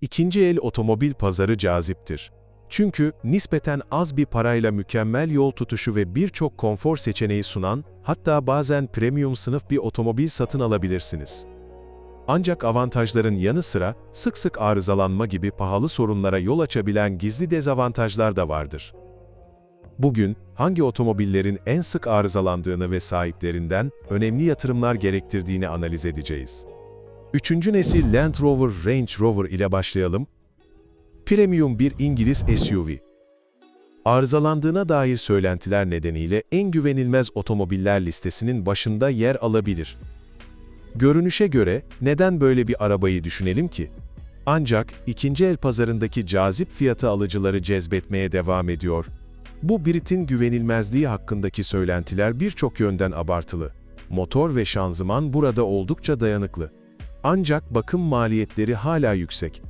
İkinci el otomobil pazarı caziptir. Çünkü nispeten az bir parayla mükemmel yol tutuşu ve birçok konfor seçeneği sunan, hatta bazen premium sınıf bir otomobil satın alabilirsiniz. Ancak avantajların yanı sıra sık sık arızalanma gibi pahalı sorunlara yol açabilen gizli dezavantajlar da vardır. Bugün, hangi otomobillerin en sık arızalandığını ve sahiplerinden önemli yatırımlar gerektirdiğini analiz edeceğiz. Üçüncü nesil Land Rover Range Rover ile başlayalım. Premium bir İngiliz SUV. Arızalandığına dair söylentiler nedeniyle en güvenilmez otomobiller listesinin başında yer alabilir. Görünüşe göre neden böyle bir arabayı düşünelim ki? Ancak ikinci el pazarındaki cazip fiyatı alıcıları cezbetmeye devam ediyor. Bu Brit'in güvenilmezliği hakkındaki söylentiler birçok yönden abartılı. Motor ve şanzıman burada oldukça dayanıklı. Ancak bakım maliyetleri hala yüksek.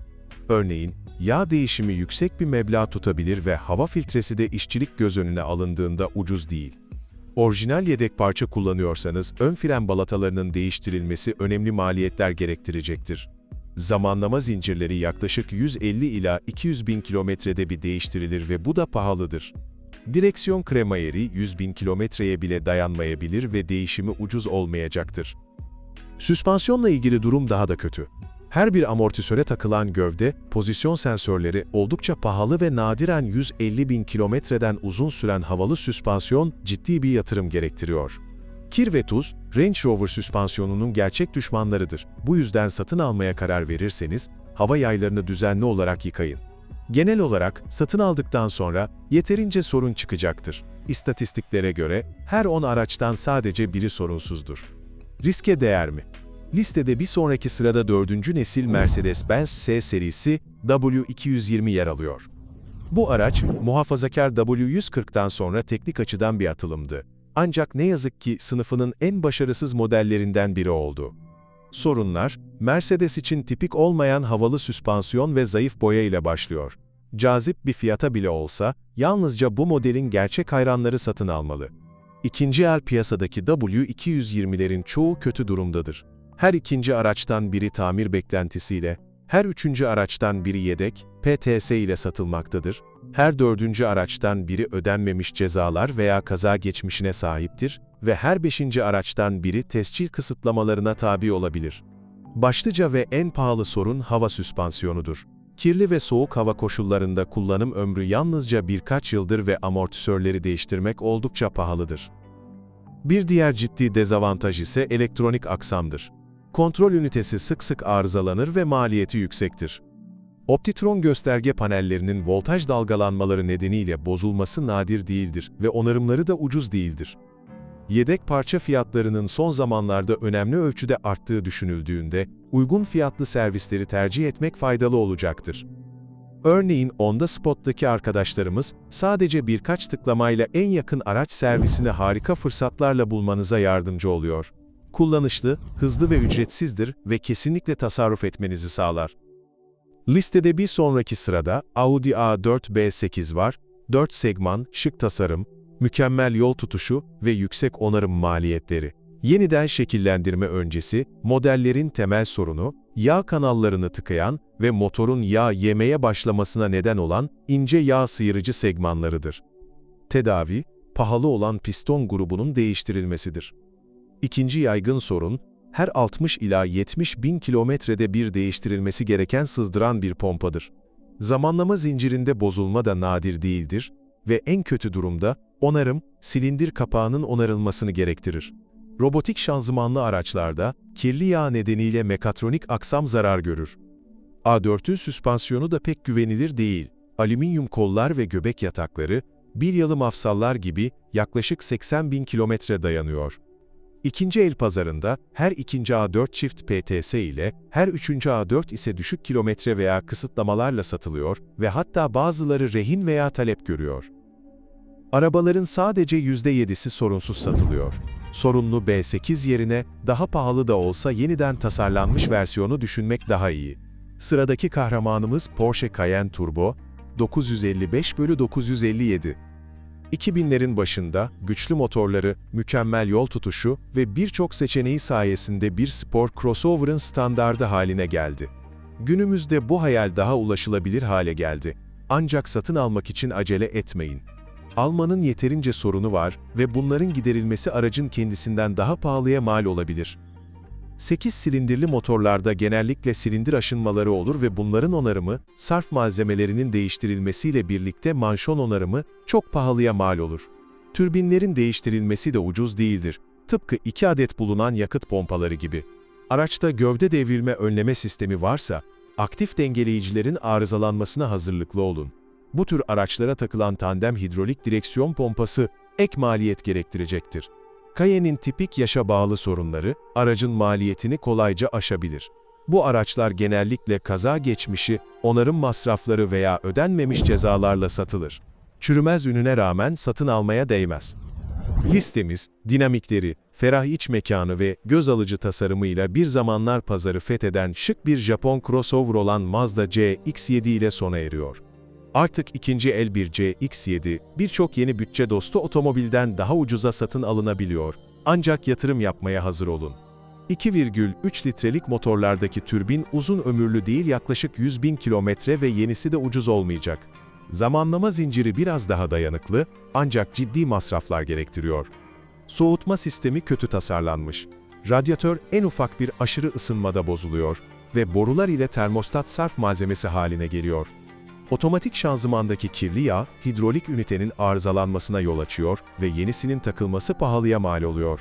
Örneğin, yağ değişimi yüksek bir meblağ tutabilir ve hava filtresi de işçilik göz önüne alındığında ucuz değil. Orijinal yedek parça kullanıyorsanız ön fren balatalarının değiştirilmesi önemli maliyetler gerektirecektir. Zamanlama zincirleri yaklaşık 150 ila 200 bin kilometrede bir değiştirilir ve bu da pahalıdır. Direksiyon kremayeri 100 bin kilometreye bile dayanmayabilir ve değişimi ucuz olmayacaktır. Süspansiyonla ilgili durum daha da kötü. Her bir amortisöre takılan gövde, pozisyon sensörleri oldukça pahalı ve nadiren 150 bin kilometreden uzun süren havalı süspansiyon ciddi bir yatırım gerektiriyor. Kir ve tuz, Range Rover süspansiyonunun gerçek düşmanlarıdır. Bu yüzden satın almaya karar verirseniz, hava yaylarını düzenli olarak yıkayın. Genel olarak satın aldıktan sonra yeterince sorun çıkacaktır. İstatistiklere göre her 10 araçtan sadece biri sorunsuzdur. Riske değer mi? Listede bir sonraki sırada dördüncü nesil Mercedes-Benz S serisi W220 yer alıyor. Bu araç, muhafazakar W140'tan sonra teknik açıdan bir atılımdı. Ancak ne yazık ki sınıfının en başarısız modellerinden biri oldu. Sorunlar, Mercedes için tipik olmayan havalı süspansiyon ve zayıf boya ile başlıyor. Cazip bir fiyata bile olsa, yalnızca bu modelin gerçek hayranları satın almalı. İkinci el piyasadaki W220'lerin çoğu kötü durumdadır. Her ikinci araçtan biri tamir beklentisiyle, her üçüncü araçtan biri yedek, PTS ile satılmaktadır. Her dördüncü araçtan biri ödenmemiş cezalar veya kaza geçmişine sahiptir ve her beşinci araçtan biri tescil kısıtlamalarına tabi olabilir. Başlıca ve en pahalı sorun hava süspansiyonudur. Kirli ve soğuk hava koşullarında kullanım ömrü yalnızca birkaç yıldır ve amortisörleri değiştirmek oldukça pahalıdır. Bir diğer ciddi dezavantaj ise elektronik aksamdır. Kontrol ünitesi sık sık arızalanır ve maliyeti yüksektir. Optitron gösterge panellerinin voltaj dalgalanmaları nedeniyle bozulması nadir değildir ve onarımları da ucuz değildir. Yedek parça fiyatlarının son zamanlarda önemli ölçüde arttığı düşünüldüğünde, uygun fiyatlı servisleri tercih etmek faydalı olacaktır. Örneğin Onda Spot'taki arkadaşlarımız, sadece birkaç tıklamayla en yakın araç servisini harika fırsatlarla bulmanıza yardımcı oluyor. Kullanışlı, hızlı ve ücretsizdir ve kesinlikle tasarruf etmenizi sağlar. Listede bir sonraki sırada Audi A4 B8 var, 4 segman, şık tasarım, mükemmel yol tutuşu ve yüksek onarım maliyetleri. Yeniden şekillendirme öncesi, modellerin temel sorunu, yağ kanallarını tıkayan ve motorun yağ yemeye başlamasına neden olan ince yağ sıyırıcı segmanlarıdır. Tedavi, pahalı olan piston grubunun değiştirilmesidir. İkinci yaygın sorun, her 60 ila 70 bin kilometrede bir değiştirilmesi gereken sızdıran bir pompadır. Zamanlama zincirinde bozulma da nadir değildir ve en kötü durumda onarım, silindir kapağının onarılmasını gerektirir. Robotik şanzımanlı araçlarda kirli yağ nedeniyle mekatronik aksam zarar görür. A4'ün süspansiyonu da pek güvenilir değil. Alüminyum kollar ve göbek yatakları, bilyalı mafsallar gibi yaklaşık 80 bin kilometre dayanıyor. İkinci el pazarında her ikinci A4 çift PTS ile her üçüncü A4 ise düşük kilometre veya kısıtlamalarla satılıyor ve hatta bazıları rehin veya talep görüyor. Arabaların sadece %7'si sorunsuz satılıyor. Sorunlu B8 yerine daha pahalı da olsa yeniden tasarlanmış versiyonu düşünmek daha iyi. Sıradaki kahramanımız Porsche Cayenne Turbo 955 bölü 957. 2000'lerin başında güçlü motorları, mükemmel yol tutuşu ve birçok seçeneği sayesinde bir spor crossover'ın standardı haline geldi. Günümüzde bu hayal daha ulaşılabilir hale geldi. Ancak satın almak için acele etmeyin. Almanın yeterince sorunu var ve bunların giderilmesi aracın kendisinden daha pahalıya mal olabilir. 8 silindirli motorlarda genellikle silindir aşınmaları olur ve bunların onarımı, sarf malzemelerinin değiştirilmesiyle birlikte manşon onarımı çok pahalıya mal olur. Türbinlerin değiştirilmesi de ucuz değildir. Tıpkı 2 adet bulunan yakıt pompaları gibi. Araçta gövde devrilme önleme sistemi varsa, aktif dengeleyicilerin arızalanmasına hazırlıklı olun. Bu tür araçlara takılan tandem hidrolik direksiyon pompası ek maliyet gerektirecektir. Cayenne'in tipik yaşa bağlı sorunları, aracın maliyetini kolayca aşabilir. Bu araçlar genellikle kaza geçmişi, onarım masrafları veya ödenmemiş cezalarla satılır. Çürümez ününe rağmen satın almaya değmez. Listemiz, dinamikleri, ferah iç mekanı ve göz alıcı tasarımıyla bir zamanlar pazarı fetheden şık bir Japon crossover olan Mazda CX-7 ile sona eriyor. Artık ikinci el bir CX-7, birçok yeni bütçe dostu otomobilden daha ucuza satın alınabiliyor. Ancak yatırım yapmaya hazır olun. 2,3 litrelik motorlardaki türbin uzun ömürlü değil yaklaşık 100 bin kilometre ve yenisi de ucuz olmayacak. Zamanlama zinciri biraz daha dayanıklı, ancak ciddi masraflar gerektiriyor. Soğutma sistemi kötü tasarlanmış. Radyatör en ufak bir aşırı ısınmada bozuluyor ve borular ile termostat sarf malzemesi haline geliyor. Otomatik şanzımandaki kirli yağ, hidrolik ünitenin arızalanmasına yol açıyor ve yenisinin takılması pahalıya mal oluyor.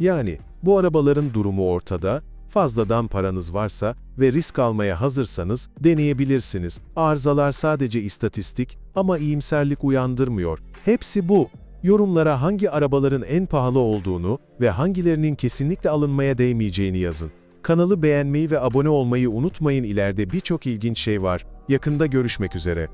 Yani bu arabaların durumu ortada, fazladan paranız varsa ve risk almaya hazırsanız deneyebilirsiniz. Arızalar sadece istatistik ama iyimserlik uyandırmıyor. Hepsi bu. Yorumlara hangi arabaların en pahalı olduğunu ve hangilerinin kesinlikle alınmaya değmeyeceğini yazın. Kanalı beğenmeyi ve abone olmayı unutmayın ileride birçok ilginç şey var. Yakında görüşmek üzere.